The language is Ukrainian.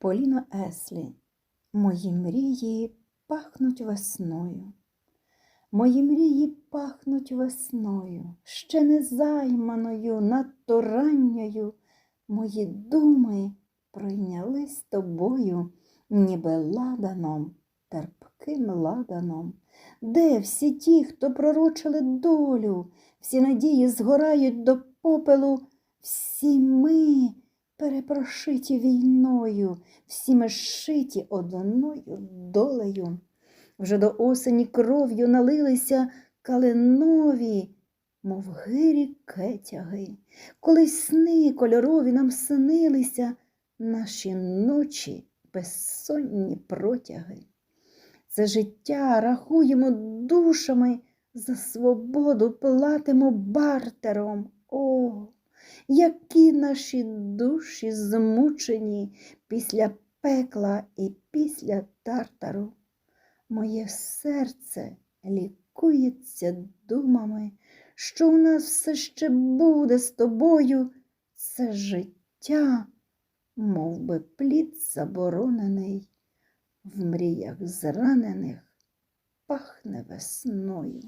Поліно Еслі, мої мрії пахнуть весною. Мої мрії пахнуть весною, ще не займаною, надто ранньою. Мої думи пройнялись тобою, ніби ладаном, терпким ладаном. Де всі ті, хто пророчили долю, всі надії згорають до попелу, всі ми перепрошиті війною, всі ми шиті одною долею. Вже до осені кров'ю налилися калинові, мов гирі кетяги. Колись сни кольорові нам снилися, наші ночі безсонні протяги. Це життя рахуємо душами, за свободу платимо бартером. Які наші душі змучені після пекла і після тартару. Моє серце лікується думами, що у нас все ще буде з тобою це життя, мов би плід заборонений, в мріях зранених пахне весною.